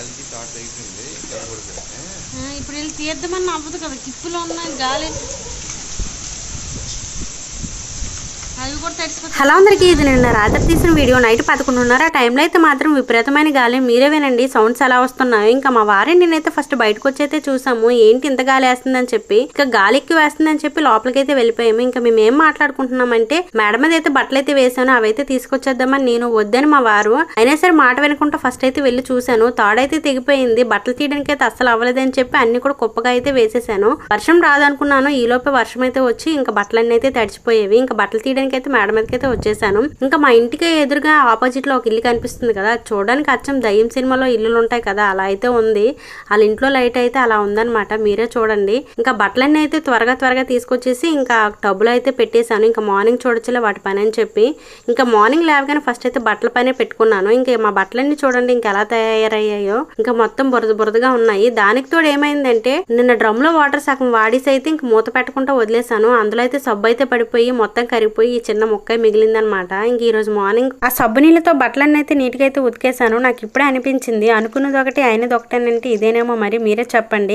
గాలికి తోట అయిపోయింది. ఇక్కడ కూడా ఇప్పుడు వెళ్ళి తీద్దామని అవ్వదు కదా. కిప్పులో ఉన్న గాలి హలో అందరికీ ఇది నిన్న రాత్రి తీసిన వీడియో. నైట్ పదకొండున్నర ఆ టైంలో అయితే మాత్రం విపరీతమైన గాలి. మీరే వినండి సౌండ్స్ ఎలా వస్తున్నాయో. ఇంకా మా వారిని నేనైతే ఫస్ట్ బయటకు వచ్చి అయితే చూసాము. ఏంటి ఇంత గాలి వేస్తుందని చెప్పి ఇంకా గాలి ఎక్కువ వేస్తుందని చెప్పి లోపలికైతే వెళ్ళిపోయాము. ఇంకా మేము ఏం మాట్లాడుకుంటున్నామంటే మేడం మీద అయితే బట్టలు అయితే వేసాను అవైతే తీసుకొచ్చేద్దామని నేను వద్దని మా వారు. అయినా సరే మాట వినకుండా ఫస్ట్ అయితే వెళ్ళి చూశాను. తాడైతే తెగిపోయింది. బట్టలు తీయడానికి అయితే అస్సలు అవ్వలేదని చెప్పి అన్ని కూడా కుప్పగా అయితే వేసేసాను. వర్షం రాదనుకున్నాను. ఈలోపే వర్షం అయితే వచ్చి ఇంకా బట్టలన్నీ అయితే తడిచిపోయేవి. ఇంకా బట్టలు తీయడానికి అయితే మేడ మీదకి అయితే వచ్చేసాను. ఇంకా మా ఇంటికి ఎదురుగా ఆపోజిట్లో ఒక ఇల్లు కనిపిస్తుంది కదా. చూడడానికి అచ్చం దయ్యం సినిమాలో ఇల్లులు ఉంటాయి కదా. అలా అయితే ఉంది. వాళ్ళ ఇంట్లో లైట్ అయితే అలా ఉందన్నమాట. మీరే చూడండి. ఇంకా బట్టలన్నీ అయితే త్వరగా త్వరగా తీసుకొచ్చేసి ఇంకా టబ్బులో అయితే పెట్టేశాను. ఇంకా మార్నింగ్ చూడొచ్చులే వాటి పని అని చెప్పి. ఇంకా మార్నింగ్ లేవగానే ఫస్ట్ అయితే బట్టల పనే పెట్టుకున్నాను. ఇంకా మా బట్టలన్నీ చూడండి ఇంకా ఎలా తయారయ్యాయో. ఇంకా మొత్తం బురద బురదగా ఉన్నాయి. దానికి తోడు ఏమైందంటే నిన్న డ్రమ్లో వాటర్ సగం వాడేసి అయితే ఇంక మూత పెట్టకుండా వదిలేసాను అందులో అయితే సబ్బు అయితే పడిపోయి మొత్తం కరిగిపోయి ఈ చిన్న ముక్క మిగిలిందనమాట. ఇంక ఈరోజు మార్నింగ్ ఆ సబ్బు నీళ్ళతో బట్టలన్నీ అయితే నీట్గా అయితే ఉతికేసాను నాకు ఇప్పుడే అనిపించింది. అనుకున్నది ఒకటి అయినది ఒకటేనంటే ఇదేనేమో మరి మీరే చెప్పండి.